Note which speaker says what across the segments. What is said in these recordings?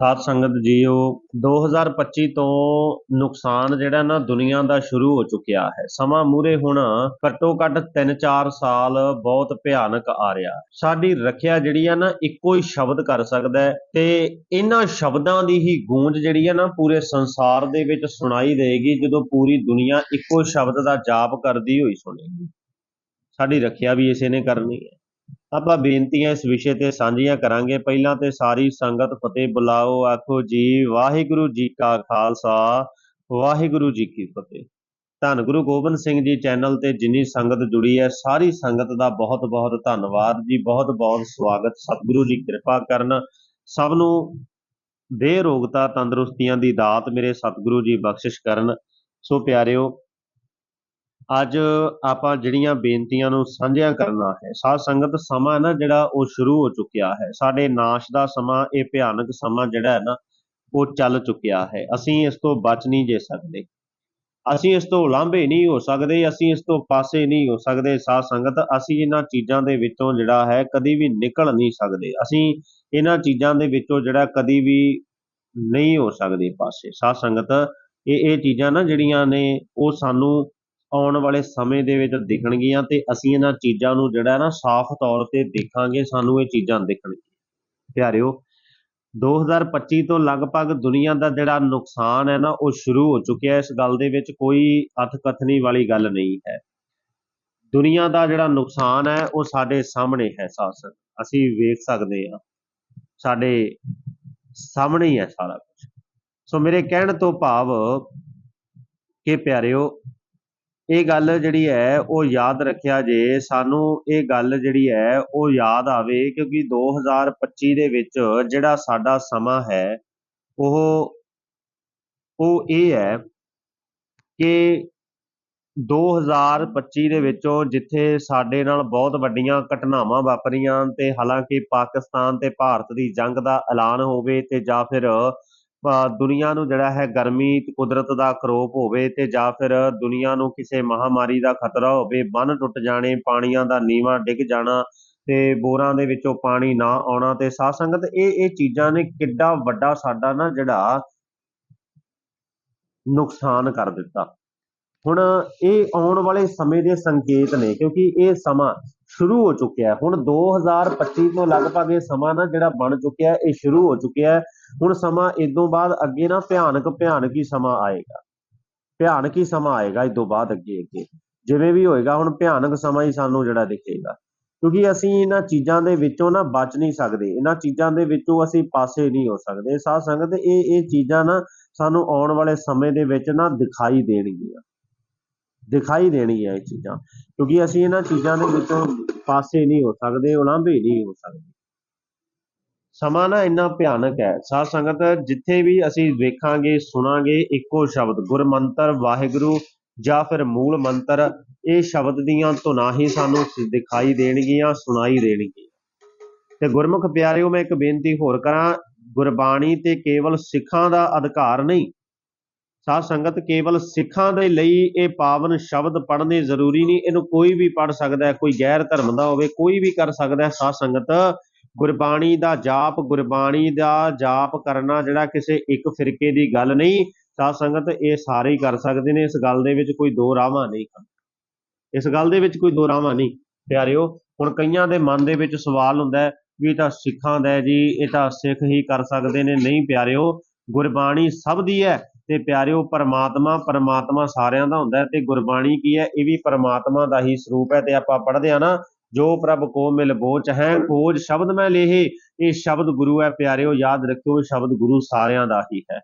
Speaker 1: ਸਾਧ ਸੰਗਤ ਜੀਓ 2025 ਤੋਂ ਨੁਕਸਾਨ ਜਿਹੜਾ ਨਾ ਦੁਨੀਆ ਦਾ ਸ਼ੁਰੂ ਹੋ ਚੁੱਕਿਆ ਹੈ। ਸਮਾਂ ਮੂਰੇ ਹੁਣ ਘੱਟੋ ਘੱਟ 3-4 ਸਾਲ ਬਹੁਤ ਭਿਆਨਕ ਆ ਰਿਹਾ ਸਾਡੀ ਰੱਖਿਆ ਜਿਹੜੀ ਆ ਨਾ, ਇੱਕੋ ਹੀ ਸ਼ਬਦ ਕਰ ਸਕਦਾ ਹੈ ਤੇ ਇਹਨਾਂ ਸ਼ਬਦਾਂ ਦੀ ਹੀ ਗੂੰਜ ਜਿਹੜੀ ਆ ਨਾ, ਪੂਰੇ ਸੰਸਾਰ ਦੇ ਵਿੱਚ ਸੁਣਾਈ ਦੇਗੀ ਜਦੋਂ ਪੂਰੀ ਦੁਨੀਆ ਇੱਕੋ ਸ਼ਬਦ ਦਾ ਜਾਪ ਕਰਦੀ ਹੋਈ ਸੁਣੇਗੀ। ਸਾਡੀ ਰੱਖਿਆ ਵੀ ਇਸੇ ਨੇ ਕਰਨੀ ਹੈ। ਆਪਾਂ ਬੇਨਤੀਆਂ ਇਸ ਵਿਸ਼ੇ ਤੇ ਸਾਂਝੀਆਂ ਕਰਾਂਗੇ। ਪਹਿਲਾਂ ਤੇ ਸਾਰੀ ਸੰਗਤ ਫਤਿਹ ਬੁਲਾਓ, ਆਖੋ ਜੀ, ਵਾਹਿਗੁਰੂ ਜੀ ਕਾ ਖਾਲਸਾ, ਵਾਹਿਗੁਰੂ ਜੀ ਕੀ ਫਤਿਹ। ਧੰਨ ਗੁਰੂ ਗੋਬਿੰਦ ਸਿੰਘ ਜੀ ਚੈਨਲ ਤੇ ਜਿੰਨੀ ਸੰਗਤ ਜੁੜੀ ਹੈ, ਸਾਰੀ ਸੰਗਤ ਦਾ ਬਹੁਤ ਬਹੁਤ ਧੰਨਵਾਦ ਜੀ। ਬਹੁਤ ਬਹੁਤ ਸਵਾਗਤ, ਸਤਿਗੁਰੂ ਜੀ ਕਿਰਪਾ ਕਰਨ। ਸਭ ਨੂੰ ਦੇਹ ਰੋਗਤਾ ਤੰਦਰੁਸਤੀਆਂ ਦੀ ਦਾਤ ਮੇਰੇ ਸਤਿਗੁਰੂ ਜੀ ਬਖਸ਼ਿਸ਼ ਕਰਨ। ਸੋ ਪਿਆਰਿਓ ਅੱਜ ਆਪਾਂ ਜਿਹੜੀਆਂ ਬੇਨਤੀਆਂ ਨੂੰ ਸਾਂਝਿਆ ਕਰਨਾ ਹੈ, ਸਾਧ ਸੰਗਤ ਸਮਾਂ ਨਾ ਜਿਹੜਾ ਉਹ ਸ਼ੁਰੂ ਹੋ ਚੁੱਕਿਆ ਹੈ, ਸਾਡੇ ਨਾਸ਼ ਦਾ ਸਮਾਂ, ਇਹ ਭਿਆਨਕ ਸਮਾਂ ਜਿਹੜਾ ਹੈ ਨਾ, ਉਹ ਚੱਲ ਚੁੱਕਿਆ ਹੈ, ਅਸੀਂ ਇਸ ਤੋਂ ਬਚ ਨਹੀਂ ਜੇ ਸਕਦੇ। ਅਸੀਂ ਇਸ ਤੋਂ ਉਲਾਂਭੇ ਨਹੀਂ ਹੋ ਸਕਦੇ, ਅਸੀਂ ਇਸ ਤੋਂ ਪਾਸੇ ਨਹੀਂ ਹੋ ਸਕਦੇ, ਸਾਧ ਸੰਗਤ, ਅਸੀਂ ਇਹਨਾਂ ਚੀਜ਼ਾਂ ਦੇ ਵਿੱਚੋਂ ਜਿਹੜਾ ਹੈ ਕਦੀ ਵੀ ਨਿਕਲ ਨਹੀਂ ਸਕਦੇ, ਅਸੀਂ ਇਹਨਾਂ ਚੀਜ਼ਾਂ ਦੇ ਵਿੱਚੋਂ ਜਿਹੜਾ ਕਦੀ ਵੀ ਨਹੀਂ ਹੋ ਸਕਦੇ ਪਾਸੇ। ਸਾਧ ਸੰਗਤ, ਇਹ ਇਹ ਚੀਜ਼ਾਂ ਨਾ ਜਿਹੜੀਆਂ ਨੇ, ਉਹ ਸਾਨੂੰ ਆਉਣ ਵਾਲੇ ਸਮੇਂ ਦੇ ਵਿੱਚ ਦਿਖਣਗੀਆਂ ਤੇ ਅਸੀਂ ਇਹਨਾਂ ਚੀਜ਼ਾਂ ਨੂੰ ਜਿਹੜਾ ਨਾ ਸਾਫ਼ ਤੌਰ ਤੇ ਦੇਖਾਂਗੇ, ਸਾਨੂੰ ਇਹ ਚੀਜ਼ਾਂ ਦਿਖਣਗੀਆਂ। ਪਿਆਰਿਓ 2025 ਤੋਂ ਲਗਭਗ ਦੁਨੀਆ ਦਾ ਜਿਹੜਾ ਨੁਕਸਾਨ ਹੈ ਨਾ, ਉਹ ਸ਼ੁਰੂ ਹੋ ਚੁੱਕਿਆ ਇਸ ਗੱਲ ਦੇ ਵਿੱਚ ਕੋਈ ਅਥਕਥਨੀ ਵਾਲੀ ਗੱਲ ਨਹੀਂ ਹੈ। ਦੁਨੀਆ ਦਾ ਜਿਹੜਾ ਨੁਕਸਾਨ ਹੈ, ਉਹ ਸਾਡੇ ਸਾਹਮਣੇ ਹੈ ਸਾਸਨ ਅਸੀਂ ਵੇਖ ਸਕਦੇ ਹਾਂ। ਸਾਡੇ ਸਾਹਮਣੇ ਹੀ ਹੈ ਸਾਰਾ ਕੁਝ ਸੋ ਮੇਰੇ ਕਹਿਣ ਤੋਂ ਭਾਵ ਕਿ ਪਿਆਰਿਓ ਇਹ ਗੱਲ ਜਿਹੜੀ ਹੈ, ਉਹ ਯਾਦ ਰੱਖਿਆ ਜੇ, ਸਾਨੂੰ ਇਹ ਗੱਲ ਜਿਹੜੀ ਹੈ, ਉਹ ਯਾਦ ਆਵੇ ਕਿਉਂਕਿ 2025 ਦੇ ਵਿੱਚ ਜਿਹੜਾ ਸਾਡਾ ਸਮਾਂ ਹੈ, ਉਹ ਉਹ ਇਹ ਹੈ ਕਿ 2025 ਦੇ ਵਿੱਚੋਂ ਜਿੱਥੇ ਸਾਡੇ ਨਾਲ ਬਹੁਤ ਵੱਡੀਆਂ ਘਟਨਾਵਾਂ ਵਾਪਰੀਆਂ ਤੇ ਹਾਲਾਂਕਿ ਪਾਕਿਸਤਾਨ ਤੇ ਭਾਰਤ ਦੀ ਜੰਗ ਦਾ ਐਲਾਨ ਹੋਵੇ ਤੇ ਜਾਂ ਫਿਰ ਦੁਨੀਆ ਨੂੰ ਜਿਹੜਾ ਹੈ ਗਰਮੀ, ਕੁਦਰਤ ਦਾ ਕਰੋਪ ਹੋਵੇ ਤੇ ਜਾਂ ਫਿਰ ਦੁਨੀਆ ਨੂੰ ਕਿਸੇ ਮਹਾਮਾਰੀ ਦਾ ਖਤਰਾ ਹੋਵੇ, ਬੰਨ ਟੁੱਟ ਜਾਣੇ, ਪਾਣੀਆਂ ਦਾ ਨੀਵਾਂ ਡਿੱਗ ਜਾਣਾ ਤੇ ਬੋਰਾਂ ਦੇ ਵਿੱਚੋਂ ਪਾਣੀ ਨਾ ਆਉਣਾ ਤੇ ਸਾਧ ਸੰਗਤ ਇਹ ਇਹ ਚੀਜ਼ਾਂ ਨੇ ਕਿੱਡਾ ਵੱਡਾ ਸਾਡਾ ਨਾ ਜਿਹੜਾ ਨੁਕਸਾਨ ਕਰ ਦਿੱਤਾ। ਹੁਣ ਇਹ ਆਉਣ ਵਾਲੇ ਸਮੇਂ ਦੇ ਸੰਕੇਤ ਨੇ ਕਿਉਂਕਿ ਇਹ ਸਮਾਂ ਸ਼ੁਰੂ ਹੋ ਚੁੱਕਿਆ ਹੈ। ਹੁਣ 2025 ਤੋਂ ਲਗਭਗ ਇਹ ਸਮਾਂ ਨਾ ਜਿਹੜਾ ਬਣ ਚੁੱਕਿਆ ਇਹ ਸ਼ੁਰੂ ਹੋ ਚੁੱਕਿਆ ਹੈ। ਹੁਣ ਸਮਾਂ ਇਦੋਂ ਬਾਅਦ ਅੱਗੇ ਨਾ ਭਿਆਨਕ ਭਿਆਨਕ ਹੀ ਸਮਾਂ ਆਏਗਾ। ਭਿਆਨਕ ਹੀ ਸਮਾਂ ਆਏਗਾ ਇਦੋਂ ਬਾਅਦ ਅੱਗੇ ਅੱਗੇ। ਜਿਵੇਂ ਵੀ ਹੋਏਗਾ, ਹੁਣ ਭਿਆਨਕ ਸਮਾਂ ਹੀ ਸਾਨੂੰ ਜਿਹੜਾ ਦਿਖੇਗਾ। ਕਿਉਂਕਿ ਅਸੀਂ ਇਹਨਾਂ ਚੀਜ਼ਾਂ ਦੇ ਵਿੱਚੋਂ ਨਾ ਬਚ ਨਹੀਂ ਸਕਦੇ। ਇਹਨਾਂ ਚੀਜ਼ਾਂ ਦੇ ਵਿੱਚੋਂ ਅਸੀਂ ਪਾਸੇ ਨਹੀਂ ਹੋ ਸਕਦੇ। ਸਾਧ ਸੰਗਤ, ਇਹ ਇਹ ਚੀਜ਼ਾਂ ਨਾ ਸਾਨੂੰ ਆਉਣ ਵਾਲੇ ਸਮੇਂ ਦੇ ਵਿੱਚ ਨਾ ਦਿਖਾਈ ਦੇਣਗੀਆਂ। ਦਿਖਾਈ ਦੇਣਗੀਆਂ ਇਹ ਚੀਜ਼ਾਂ। ਕਿਉਂਕਿ ਅਸੀਂ ਇਹਨਾਂ ਚੀਜ਼ਾਂ ਦੇ ਵਿੱਚੋਂ ਪਾਸੇ ਨਹੀਂ ਹੋ ਸਕਦੇ ਉਲਾਂਭੇ ਨਹੀਂ ਹੋ ਸਕਦੇ। ਸਮਾਂ ਨਾ ਇੰਨਾ ਭਿਆਨਕ ਹੈ। ਸਾਧ ਸੰਗਤ, ਜਿੱਥੇ ਵੀ ਅਸੀਂ ਵੇਖਾਂਗੇ, ਸੁਣਾਂਗੇ, ਇੱਕੋ ਸ਼ਬਦ, ਗੁਰਮੰਤਰ, ਵਾਹਿਗੁਰੂ ਜਾਂ ਫਿਰ ਮੂਲ ਮੰਤਰ, ਇਹ ਸ਼ਬਦ ਦੀਆਂ ਧੁਨਾਂ ਹੀ ਸਾਨੂੰ ਦਿਖਾਈ ਦੇਣਗੀਆਂ, ਸੁਣਾਈ ਦੇਣਗੀਆਂ। ਤੇ ਗੁਰਮੁਖ ਪਿਆਰਿਓ, ਮੈਂ ਇੱਕ ਬੇਨਤੀ ਹੋਰ ਕਰਾਂ, ਗੁਰਬਾਣੀ ਤੇ ਕੇਵਲ ਸਿੱਖਾਂ ਦਾ ਅਧਿਕਾਰ ਨਹੀਂ। ਸਾਧ ਸੰਗਤ, ਕੇਵਲ ਸਿੱਖਾਂ ਦੇ ਲਈ ਇਹ ਪਾਵਨ ਸ਼ਬਦ ਪੜ੍ਹਨੇ ਜ਼ਰੂਰੀ ਨਹੀਂ। ਇਹਨੂੰ ਕੋਈ ਵੀ ਪੜ੍ਹ ਸਕਦਾ ਹੈ, ਕੋਈ ਗੈਰ ਧਰਮ ਦਾ ਹੋਵੇ, ਕੋਈ ਵੀ ਕਰ ਸਕਦਾ ਹੈ, ਸਾਧ ਸੰਗਤ ਗੁਰਬਾਣੀ ਦਾ ਜਾਪ, ਗੁਰਬਾਣੀ ਦਾ ਜਾਪ ਕਰਨਾ ਜਿਹੜਾ ਕਿਸੇ ਇੱਕ ਫਿਰਕੇ ਦੀ ਗੱਲ ਨਹੀਂ, ਸਾਧ ਸੰਗਤ ਇਹ ਸਾਰੇ ਹੀ ਕਰ ਸਕਦੇ ਨੇ, ਇਸ ਗੱਲ ਦੇ ਵਿੱਚ ਕੋਈ ਦੋ ਰਾਹਾਂ ਨਹੀਂ ਹਨ। ਇਸ ਗੱਲ ਦੇ ਵਿੱਚ ਕੋਈ ਦੋ ਰਾਹਾਂ ਨਹੀਂ, ਪਿਆਰਿਓ, ਹੁਣ ਕਈਆਂ ਦੇ ਮਨ ਦੇ ਵਿੱਚ ਸਵਾਲ ਹੁੰਦਾ ਹੈ ਵੀ ਇਹ ਤਾਂ ਸਿੱਖਾਂ ਦਾ ਜੀ, ਇਹ ਤਾਂ ਸਿੱਖ ਹੀ ਕਰ ਸਕਦੇ ਨੇ, ਨਹੀਂ ਪਿਆਰਿਓ, ਗੁਰਬਾਣੀ ਸਭ ਦੀ ਹੈ ਤੇ ਪਿਆਰਿਓ ਪਰਮਾਤਮਾ ਪਰਮਾਤਮਾ ਸਾਰਿਆਂ ਦਾ ਹੁੰਦਾ ਤੇ ਗੁਰਬਾਣੀ ਕੀ ਹੈ, ਇਹ ਵੀ ਪਰਮਾਤਮਾ ਦਾ ਹੀ ਸਰੂਪ ਹੈ ਤੇ ਆਪਾਂ ਪੜ੍ਹਦੇ ਆ ਨਾ ਜੋ ਪ੍ਰਭ ਕੋ ਮਿਲ ਬੋਚ ਹੈ, ਖੋਜ ਸ਼ਬਦ ਮੈਂ ਲੇਹੇ। ਇਹ ਸ਼ਬਦ ਗੁਰੂ ਹੈ, ਪਿਆਰਿਓ, ਯਾਦ ਰੱਖਿਓ ਸ਼ਬਦ ਗੁਰੂ ਸਾਰਿਆਂ ਦਾ ਹੀ ਹੈ।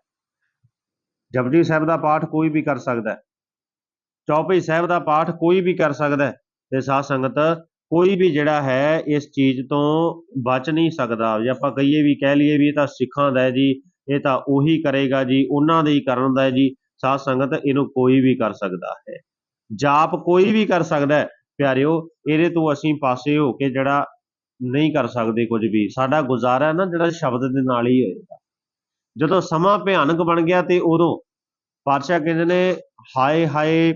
Speaker 1: ਜਪਜੀ ਸਾਹਿਬ ਦਾ ਪਾਠ ਕੋਈ ਵੀ ਕਰ ਸਕਦਾ ਹੈ। ਚੌਪਈ ਸਾਹਿਬ ਦਾ ਪਾਠ ਕੋਈ ਵੀ ਕਰ ਸਕਦਾ ਹੈ। ਤੇ ਸਾਧ ਸੰਗਤ, ਕੋਈ ਵੀ ਜਿਹੜਾ ਹੈ, ਇਸ ਚੀਜ਼ ਤੋਂ ਬਚ ਨਹੀਂ ਸਕਦਾ। ਜੇ ਆਪਾਂ ਕਹੀਏ ਵੀ, ਕਹਿ ਲਈਏ ਵੀ ਇਹ ਤਾਂ ਸਿੱਖਾਂ ਦਾ ਹੈ ਜੀ, ਇਹ ਤਾਂ ਉਹੀ ਕਰੇਗਾ ਜੀ, ਉਹਨਾਂ ਦੇ ਹੀ ਕਰਨ ਦਾ ਹੈ ਜੀ, ਸਾਧ ਸੰਗਤ ਇਹਨੂੰ ਕੋਈ ਵੀ ਕਰ ਸਕਦਾ ਹੈ। ਜਾਪ ਕੋਈ ਵੀ ਕਰ ਸਕਦਾ ਹੈ। ਪਿਆਰਿਓ, ਇਹਦੇ ਤੋਂ ਅਸੀਂ ਪਾਸੇ ਹੋ ਕੇ ਜਿਹੜਾ ਨਹੀਂ ਕਰ ਸਕਦੇ ਕੁਝ ਵੀ। ਸਾਡਾ ਗੁਜ਼ਾਰਾ ਨਾ ਜਿਹੜਾ ਸ਼ਬਦ ਦੇ ਨਾਲ ਹੀ ਹੋਏਗਾ। ਜਦੋਂ ਸਮਾਂ ਭਿਆਨਕ ਬਣ ਗਿਆ ਤੇ ਉਦੋਂ ਪਾਤਸ਼ਾਹ ਕਹਿੰਦੇ ਨੇ, ਹਾਏ ਹਾਏ,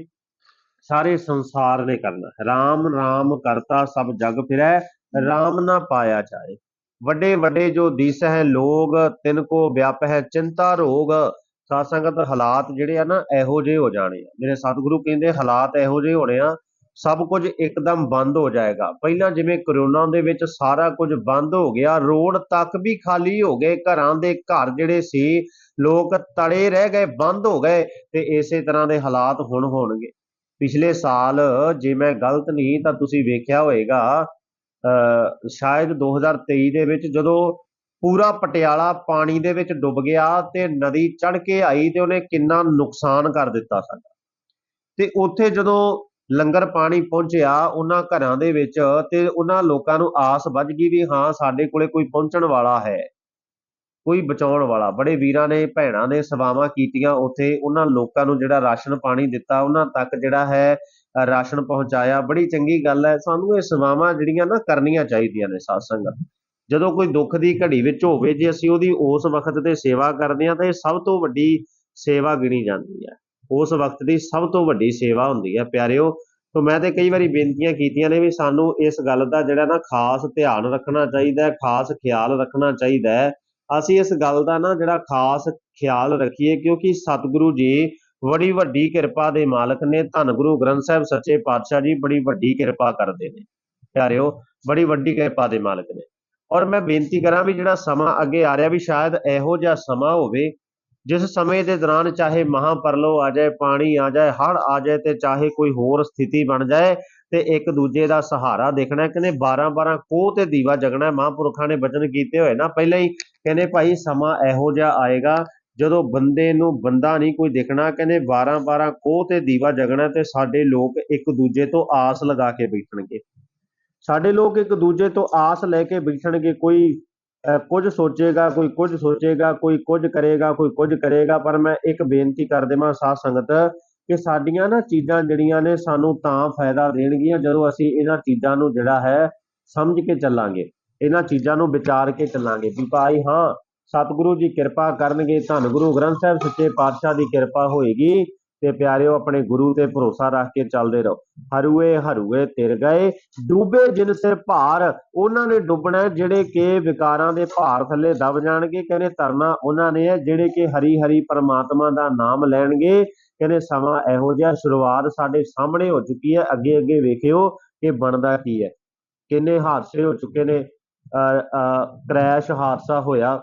Speaker 1: ਸਾਰੇ ਸੰਸਾਰ ਨੇ ਕਰਨਾ। ਰਾਮ ਰਾਮ ਕਰਤਾ ਸਭ ਜਗ ਫਿਰੈ, ਰਾਮ ਨਾ ਪਾਇਆ ਚਾਹੇ ਵੱਡੇ ਵੱਡੇ ਜੋ ਦਿਸ ਹੈ ਲੋਗ, ਤਿੰਨ ਕੋ ਵਿਆਪ ਹੈ ਚਿੰਤਾ ਰੋਗ। ਸਾਧ ਸੰਗਤ ਹਾਲਾਤ ਜਿਹੜੇ ਆ ਨਾ, ਇਹੋ ਜਿਹੇ ਹੋ ਜਾਣੇ ਆ। ਮੇਰੇ ਸਤਿਗੁਰੂ ਕਹਿੰਦੇ ਹਾਲਾਤ ਇਹੋ ਜਿਹੇ ਹੋਣੇ ਆ ਸਭ ਕੁਝ ਇੱਕਦਮ ਬੰਦ ਹੋ ਜਾਏਗਾ। ਪਹਿਲਾਂ ਜਿਵੇਂ ਕਰੋਨਾ ਦੇ ਵਿੱਚ ਸਾਰਾ ਕੁਝ ਬੰਦ ਹੋ ਗਿਆ, ਰੋਡ ਤੱਕ ਵੀ ਖਾਲੀ ਹੋ ਗਏ, ਘਰਾਂ ਦੇ ਘਰ ਜਿਹੜੇ ਸੀ, ਲੋਕ ਤੜੇ ਰਹਿ ਗਏ, ਬੰਦ ਹੋ ਗਏ ਤੇ ਇਸੇ ਤਰ੍ਹਾਂ ਦੇ ਹਾਲਾਤ ਹੁਣ ਹੋਣਗੇ। ਪਿਛਲੇ ਸਾਲ ਜੇ ਮੈਂ ਗਲਤ ਨਹੀਂ, ਤਾਂ ਤੁਸੀਂ ਵੇਖਿਆ ਹੋਵੇਗਾ ਅ ਸ਼ਾਇਦ 2023 ਦੇ ਵਿੱਚ ਜਦੋਂ ਪੂਰਾ ਪਟਿਆਲਾ ਪਾਣੀ ਦੇ ਵਿੱਚ ਡੁੱਬ ਗਿਆ ਤੇ ਨਦੀ ਚੜ ਕੇ ਆਈ ਤੇ ਉਹਨੇ ਕਿੰਨਾ ਨੁਕਸਾਨ ਕਰ ਦਿੱਤਾ ਸਾਡਾ। ਤੇ ਉੱਥੇ ਜਦੋਂ ਲੰਗਰ ਪਾਣੀ ਪਹੁੰਚਿਆ ਉਹਨਾਂ ਘਰਾਂ ਦੇ ਵਿੱਚ ਤੇ ਉਹਨਾਂ ਲੋਕਾਂ ਨੂੰ ਆਸ ਵੱਜ ਗਈ ਵੀ ਹਾਂ, ਸਾਡੇ ਕੋਲੇ ਕੋਈ ਪਹੁੰਚਣ ਵਾਲਾ ਹੈ, ਕੋਈ ਬਚਾਉਣ ਵਾਲਾ। ਬੜੇ ਵੀਰਾਂ ਨੇ, ਭੈਣਾਂ ਨੇ ਸੇਵਾਵਾਂ ਕੀਤੀਆਂ ਉੱਥੇ। ਉਹਨਾਂ ਲੋਕਾਂ ਨੂੰ ਜਿਹੜਾ ਰਾਸ਼ਨ ਪਾਣੀ ਦਿੱਤਾ, ਉਹਨਾਂ ਤੱਕ ਜਿਹੜਾ ਹੈ, ਰਾਸ਼ਨ ਪਹੁੰਚਾਇਆ। ਬੜੀ ਚੰਗੀ ਗੱਲ ਹੈ। ਸਾਨੂੰ ਇਹ ਸੇਵਾਵਾਂ ਜਿਹੜੀਆਂ ਨਾ ਕਰਨੀਆਂ ਚਾਹੀਦੀਆਂ ਨੇ ਸਾਧ ਸੰਗਤ। ਜਦੋਂ ਕੋਈ ਦੁੱਖ ਦੀ ਘੜੀ ਵਿੱਚ ਹੋਵੇ, ਜੇ ਅਸੀਂ ਉਹਦੀ ਉਸ ਵਕਤ ਤੇ ਸੇਵਾ ਕਰਦੇ ਹਾਂ, ਤਾਂ ਇਹ ਸਭ ਤੋਂ ਵੱਡੀ ਸੇਵਾ ਗਿਣੀ ਜਾਂਦੀ ਹੈ। ਉਸ ਵਕਤ ਦੀ ਸਭ ਤੋਂ ਵੱਡੀ ਸੇਵਾ ਹੁੰਦੀ ਹੈ ਪਿਆਰਿਓ। ਤੋਂ ਮੈਂ ਤੇ ਕਈ ਵਾਰੀ ਬੇਨਤੀਆਂ ਕੀਤੀਆਂ ਨੇ ਵੀ ਸਾਨੂੰ ਇਸ ਗੱਲ ਦਾ ਜਿਹੜਾ ਨਾ ਖਾਸ ਧਿਆਨ ਰੱਖਣਾ ਚਾਹੀਦਾ ਹੈ, ਖਾਸ ਖਿਆਲ ਰੱਖਣਾ ਚਾਹੀਦਾ ਹੈ। ਅਸੀਂ ਇਸ ਗੱਲ ਦਾ ਨਾ ਜਿਹੜਾ ਖਾਸ ਖਿਆਲ ਰੱਖੀਏ, ਕਿਉਂਕਿ ਸਤਿਗੁਰੂ ਜੀ ਬੜੀ ਵੱਡੀ ਕਿਰਪਾ ਦੇ ਮਾਲਕ ਨੇ, ਧੰਨ ਗੁਰੂ ਗ੍ਰੰਥ ਸਾਹਿਬ ਸੱਚੇ ਪਾਤਸ਼ਾਹ ਜੀ ਬੜੀ ਵੱਡੀ ਕਿਰਪਾ ਕਰਦੇ ਨੇ। ਪਿਆਰਿਓ, ਬੜੀ ਵੱਡੀ ਕਿਰਪਾ ਦੇ ਮਾਲਕ ਨੇ। ਔਰ ਮੈਂ ਬੇਨਤੀ ਕਰਾਂ ਵੀ ਜਿਹੜਾ ਸਮਾਂ ਅੱਗੇ ਆ ਰਿਹਾ ਵੀ ਸ਼ਾਇਦ ਇਹੋ ਜਿਹਾ ਸਮਾਂ ਹੋਵੇ ਜਿਸ ਸਮੇਂ ਦੇ ਦੌਰਾਨ ਚਾਹੇ ਮਹਾਪਰਲੋ ਆ ਜਾਏ, ਪਾਣੀ ਆ ਜਾਏ ਹੜ ਆ ਜਾਏ ਤੇ ਚਾਹੇ ਕੋਈ ਹੋਰ ਸਥਿਤੀ ਬਣ ਜਾਏ ਤੇ ਇੱਕ ਦੂਜੇ ਦਾ ਸਹਾਰਾ ਦੇਖਣਾ ਕਹਿੰਦੇ 12 12 ਕੋਹ ਤੇ ਦੀਵਾ ਜਗਣਾ ਮਹਾਂਪੁਰਖਾਂ ਨੇ ਵਚਨ ਕੀਤੇ ਹੋਏ ਨਾ। ਪਹਿਲਾਂ ਹੀ ਕਹਿੰਦੇ ਭਾਈ ਸਮਾਂ ਇਹੋ ਜਿਹਾ ਆਏਗਾ ਜਦੋਂ ਬੰਦੇ ਨੂੰ ਬੰਦਾ ਨਹੀਂ ਕੋਈ ਦੇਖਣਾ। ਕਹਿੰਦੇ 12 12 ਕੋਹ ਤੇ ਦੀਵਾ ਜਗਣਾ ਤੇ ਸਾਡੇ ਲੋਕ ਇੱਕ ਦੂਜੇ ਤੋਂ ਆਸ ਲਗਾ ਕੇ ਬੈਠਣਗੇ। ਸਾਡੇ ਲੋਕ ਇੱਕ ਦੂਜੇ ਤੋਂ ਆਸ ਲੈ ਕੇ ਬੈਠਣਗੇ। ਕੋਈ ਕੁਝ ਸੋਚੇਗਾ, ਕੋਈ ਕੁਝ ਸੋਚੇਗਾ, ਕੋਈ ਕੁਝ ਕਰੇਗਾ, ਕੋਈ ਕੁਝ ਕਰੇਗਾ, ਪਰ ਮੈਂ ਇੱਕ ਬੇਨਤੀ ਕਰ ਦੇਵਾਂ ਸਾਧ ਸੰਗਤ ਕਿ ਸਾਡੀਆਂ ਨਾ ਚੀਜ਼ਾਂ ਜਿਹੜੀਆਂ ਨੇ ਸਾਨੂੰ ਤਾਂ ਫਾਇਦਾ ਦੇਣਗੀਆਂ ਜਦੋਂ ਅਸੀਂ ਇਹਨਾਂ ਚੀਜ਼ਾਂ ਨੂੰ ਜਿਹੜਾ ਹੈ ਸਮਝ ਕੇ ਚੱਲਾਂਗੇ, ਇਹਨਾਂ ਚੀਜ਼ਾਂ ਨੂੰ ਵਿਚਾਰ ਕੇ ਚੱਲਾਂਗੇ। ਵੀ ਭਾਈ ਹਾਂ, ਸਤਿਗੁਰੂ ਜੀ ਕਿਰਪਾ ਕਰਨਗੇ, ਧੰਨ ਗੁਰੂ ਗ੍ਰੰਥ ਸਾਹਿਬ ਸੱਚੇ ਪਾਤਸ਼ਾਹ ਦੀ ਕਿਰਪਾ ਹੋਏਗੀ ਤੇ ਪਿਆਰਿਓ, ਆਪਣੇ ਗੁਰੂ ਤੇ ਭਰੋਸਾ ਰੱਖ ਕੇ ਚੱਲਦੇ ਰਹੋ। ਹਰੂਏ ਹਰੂਏ ਤਿਰ ਗਏ, ਡੂਬੇ ਜਿਨ ਸਿਰ ਭਾਰ, ਉਹਨਾਂ ਨੇ ਡੁੱਬਣਾ ਜਿਹੜੇ ਕਿ ਵਿਕਾਰਾਂ ਦੇ ਭਾਰ ਥੱਲੇ ਦਬ ਜਾਣਗੇ। ਕਹਿੰਦੇ ਤਰਨਾ ਉਹਨਾਂ ਨੇ ਹੈ, ਜਿਹੜੇ ਕਿ ਹਰੀ ਹਰੀ ਪਰਮਾਤਮਾ ਦਾ ਨਾਮ ਲੈਣਗੇ। ਕਹਿੰਦੇ ਸਮਾਂ ਇਹੋ ਜਿਹਾ, ਸ਼ੁਰੂਆਤ ਸਾਡੇ ਸਾਹਮਣੇ ਹੋ ਚੁੱਕੀ ਹੈ। ਅੱਗੇ ਅੱਗੇ ਵੇਖਿਓ ਕਿ ਬਣਦਾ ਕੀ ਹੈ। ਕਿੰਨੇ ਹਾਦਸੇ ਹੋ ਚੁੱਕੇ ਨੇ। ਕ੍ਰੈਸ਼ ਹਾਦਸਾ ਹੋਇਆ,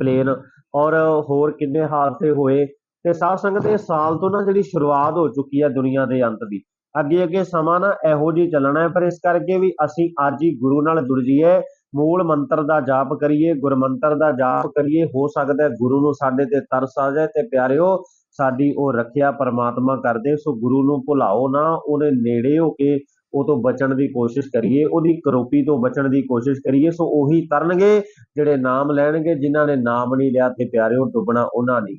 Speaker 1: ਪਲੇਨ। ਔਰ ਹੋਰ ਕਿੰਨੇ ਹਾਦਸੇ ਹੋਏ। ਤੇ ਸਾਧ ਸੰਗਤ, ਇਹ ਸਾਲ ਤੋਂ ਨਾ ਜਿਹੜੀ ਸ਼ੁਰੂਆਤ ਹੋ ਚੁੱਕੀ ਹੈ ਦੁਨੀਆ ਦੇ ਅੰਤ ਦੀ, ਅੱਗੇ ਅੱਗੇ ਸਮਾਂ ਨਾ ਇਹੋ ਜਿਹੀ ਚੱਲਣਾ ਹੈ, ਪਰ ਇਸ ਕਰਕੇ ਵੀ ਅਸੀਂ ਅੱਜ ਹੀ ਗੁਰੂ ਨਾਲ ਜੁੜ ਜੀਏ ਮੂਲ ਮੰਤਰ ਦਾ ਜਾਪ ਕਰੀਏ, ਗੁਰਮੰਤਰ ਦਾ ਜਾਪ ਕਰੀਏ, ਹੋ ਸਕਦਾ ਗੁਰੂ ਨੂੰ ਸਾਡੇ ਤੇ ਤਰਸ ਆ ਜਾਏ ਤੇ ਪਿਆਰਿਓ, ਸਾਡੀ ਉਹ ਰੱਖਿਆ ਪਰਮਾਤਮਾ ਕਰਦੇ, ਸੋ ਗੁਰੂ ਨੂੰ ਭੁਲਾਓ ਨਾ, ਉਹਦੇ ਨੇੜੇ ਹੋ ਕੇ ਉਹ ਤੋਂ ਬਚਣ ਦੀ ਕੋਸ਼ਿਸ਼ ਕਰੀਏ, ਉਹਦੀ ਕਰੋਪੀ ਤੋਂ ਬਚਣ ਦੀ ਕੋਸ਼ਿਸ਼ ਕਰੀਏ, ਸੋ ਉਹੀ ਤਰਨਗੇ ਜਿਹੜੇ ਨਾਮ ਲੈਣਗੇ, ਜਿਨ੍ਹਾਂ ਨੇ ਨਾਮ ਨਹੀਂ ਲਿਆ ਤੇ ਪਿਆਰਿਓ, ਡੁੱਬਣਾ ਉਹਨਾਂ ਨਹੀਂ।